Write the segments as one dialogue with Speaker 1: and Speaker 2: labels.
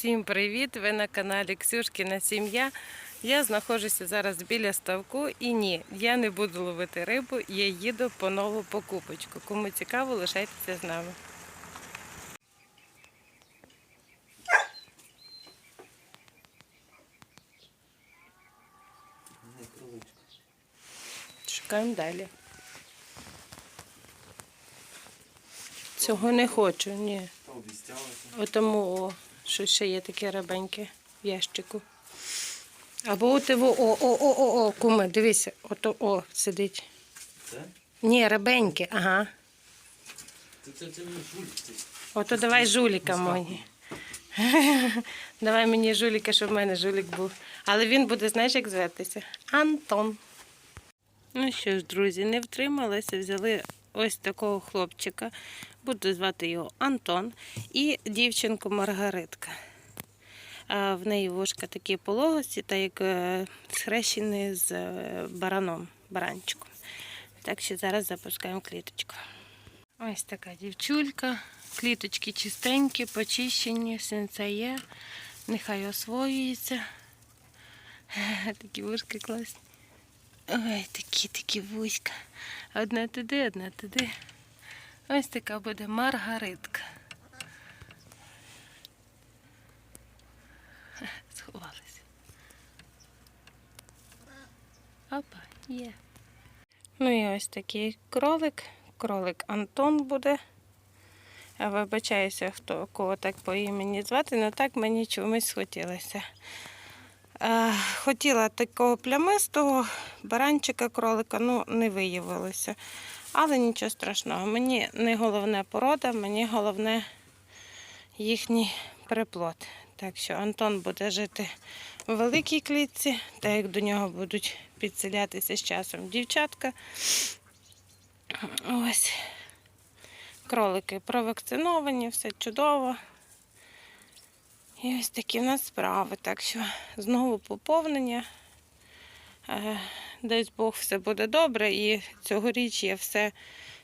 Speaker 1: Всім привіт! Ви на каналі Ксюшкіна Сім'я. Я знаходжуся зараз біля ставку і ні, я не буду ловити рибу, я їду по нову покупочку. Кому цікаво, лишайтеся з нами. Шукаємо далі. Цього не хочу, ні. Отому, о, що ще є таке рабеньке в ящику. Або от його, о, о, о, о, о, куме, дивися, ото о, сидить.
Speaker 2: Це?
Speaker 1: Ні, рабеньке, ага.
Speaker 2: Це, це, це мені жулік. Це.
Speaker 1: Ото давай жуліка мені. Давай мені жуліка, щоб в мене жулік був. Але він буде, знаєш, як звертися? Антон. Ну що ж, друзі, не втрималися, взяли ось такого хлопчика. Буду звати його Антон. І дівчинку Маргаритка. В неї вушка такі пологості, та як е, схрещені з е, бараном, баранчиком. Так що зараз запускаємо кліточку. Ось така дівчулька. Кліточки чистенькі, почищені, синця є. Нехай освоюється. Такі вушки класні. Ой, такі такі вузька. Одна туди, одна туди. Ось така буде маргаритка. Сховалася. Опа, є. Ну і ось такий кролик. Кролик Антон буде. Я вибачаюся, хто кого так по імені звати, але так мені чомусь хотілося. Е, Хотіла такого плямистого баранчика кролика, ну не виявилося. Але нічого страшного. Мені не головне порода, мені головне їхній приплод. Так що Антон буде жити в великій клітці, так як до нього будуть підселятися з часом дівчатка. Ось. Кролики провакциновані, все чудово. І ось такі в нас справи. Так що знову поповнення. Е, Дасть Бог все буде добре. І цьогоріч я все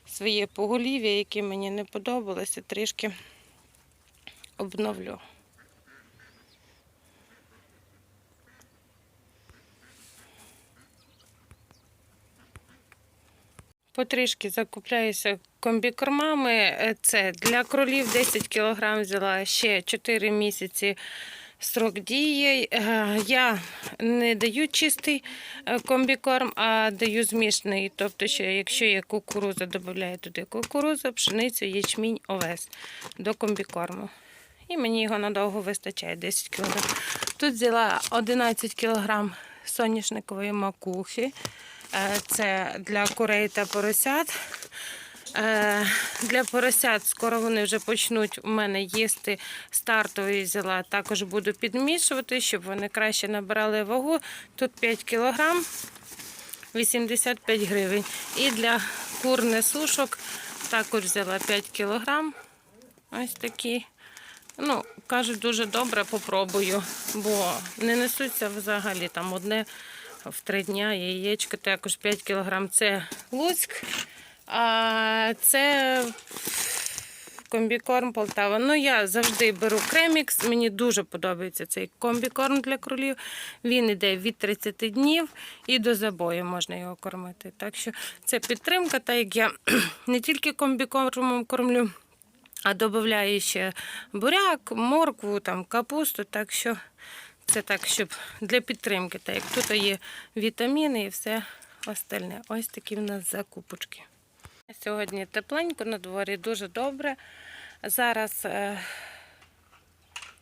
Speaker 1: своє поголів'я, яке мені не подобалося, трішки обновлю. Потрішки закупляюся комбікормами. Е, Це для кролів 10 кг взяла ще 4 місяці срок дії. Е, Я не даю чистий е, комбікорм, а даю змішаний. Тобто, що якщо є кукуруза, додаю туди кукурузу, пшеницю, ячмінь, овес до комбікорму. І мені його надовго вистачає 10 кг. Тут взяла 11 кг соняшникової макухи. Це для курей та поросят. Е, Для поросят скоро вони вже почнуть у мене їсти стартовий взяла. Також буду підмішувати, щоб вони краще набирали вагу. Тут 5 кг, 85 гривень. І для кур несушок також взяла 5 кг. Ось такі. Ну, кажуть, дуже добре, попробую, бо не несуться взагалі там одне в три дня яєчко, також 5 кг це Луцьк, а це комбікорм Полтава. Ну, я завжди беру кремікс. Мені дуже подобається цей комбікорм для кролів. Він іде від 30 днів і до забою можна його кормити. Так що це підтримка, так як я не тільки комбікормом кормлю, а додаю ще буряк, моркву, там, капусту. Так що це так, щоб для підтримки, так як тут є вітаміни і все остальне. Ось такі в нас закупочки. Сьогодні тепленько на дворі, дуже добре. Зараз е,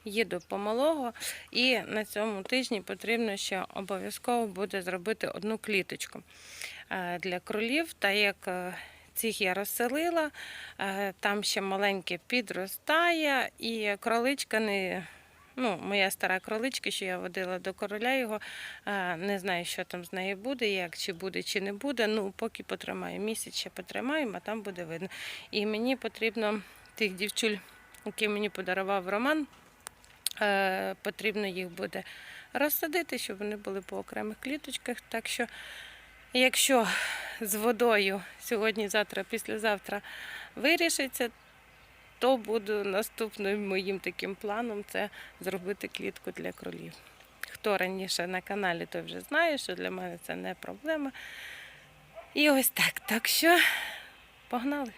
Speaker 1: їду помалого, і на цьому тижні потрібно ще обов'язково буде зробити одну кліточку е, для кролів. Та як е, цих я розселила, там ще маленьке підростає, і кроличка не. Ну, моя стара кроличка, що я водила до короля його, е, не знаю, що там з нею буде, як чи буде, чи не буде. Ну, поки потримаю. Місяць ще потримаємо, а там буде видно. І мені потрібно тих дівчуль, які мені подарував Роман, е, потрібно їх буде розсадити, щоб вони були по окремих кліточках. Так що, якщо з водою сьогодні, завтра, післязавтра вирішиться, то буду наступним моїм таким планом це зробити клітку для кролів. Хто раніше на каналі, той вже знає, що для мене це не проблема. І ось так. Так що погнали.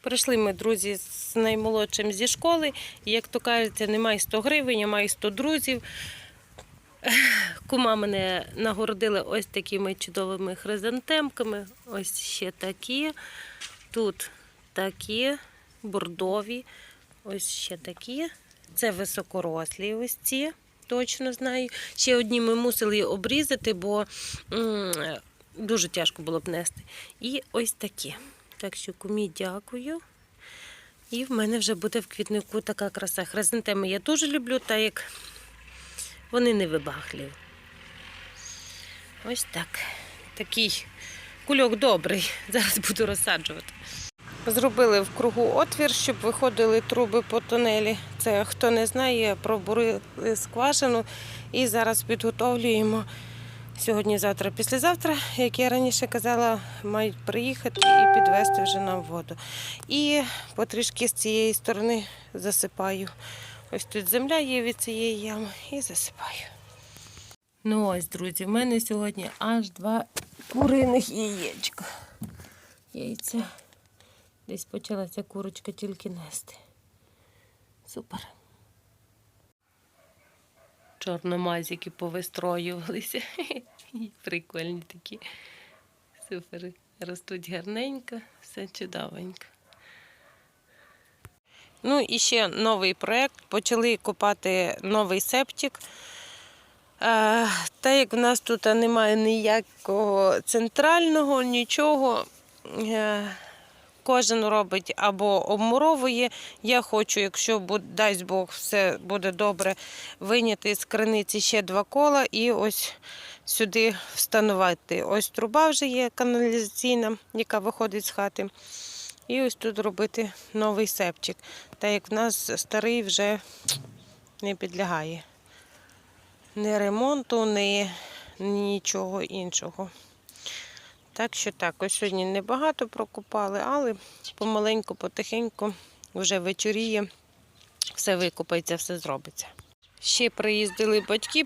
Speaker 1: Прийшли ми, друзі, з наймолодшим зі школи. Як то кажеться, немає 100 гривень, маю 100 друзів. Кума мене нагородила ось такими чудовими хризантемками. Ось ще такі. Тут такі бордові. Ось ще такі. Це високорослі ось ці. Точно знаю. Ще одні ми мусили обрізати, бо дуже тяжко було б нести. І ось такі. Так що кумі дякую. І в мене вже буде в квітнику така краса. Хризантеми я дуже люблю, так як вони не вибахливі. Ось так. Такий кульок добрий. Зараз буду розсаджувати. Зробили в кругу отвір, щоб виходили труби по тунелі. Це хто не знає, пробурили скважину і зараз підготовлюємо. Сьогодні, завтра, післязавтра, як я раніше казала, мають приїхати і підвести вже нам воду. І потрішки з цієї сторони засипаю. Ось тут земля є від цієї ями і засипаю. Ну ось, друзі, в мене сьогодні аж два куриних яєчка. Яйця. Десь почалася курочка тільки нести. Супер. Чорномазики повистроювалися. Прикольні такі. Супер. Ростуть гарненько, все чудовенько. Ну і ще новий проєкт. Почали копати новий септик. Е, Та як в нас тут немає ніякого центрального, нічого. Кожен робить або обмуровує. Я хочу, якщо дасть Бог, все буде добре, виняти з криниці ще два кола і ось сюди встановити. Ось труба вже є каналізаційна, яка виходить з хати. І ось тут робити новий сепчик. Так як в нас старий вже не підлягає. Ні ремонту, ні нічого іншого. Так що так, ось сьогодні небагато прокопали, але помаленьку, потихеньку вже вечоріє, все викопається, все зробиться. Ще приїздили батьки,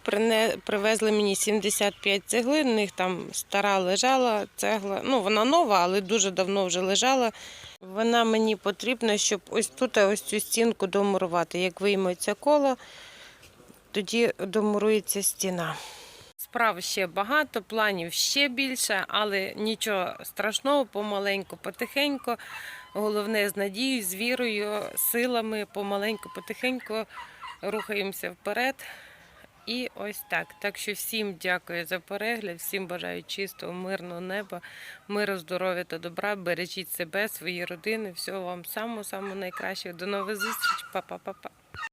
Speaker 1: привезли мені 75 цеглин, у них там стара лежала цегла. Ну, вона нова, але дуже давно вже лежала. Вона мені потрібна, щоб ось тут ось цю стінку домурувати. Як вийметься коло, тоді домурується стіна. Справ ще багато, планів ще більше, але нічого страшного, помаленьку, потихеньку. Головне з надією, з вірою, силами, помаленьку, потихеньку рухаємося вперед. І ось так. Так що всім дякую за перегляд, всім бажаю чистого, мирного неба, миру, здоров'я та добра. Бережіть себе, свої родини. Всього вам самого самого найкращого. До нових зустріч. Па-па-па-па.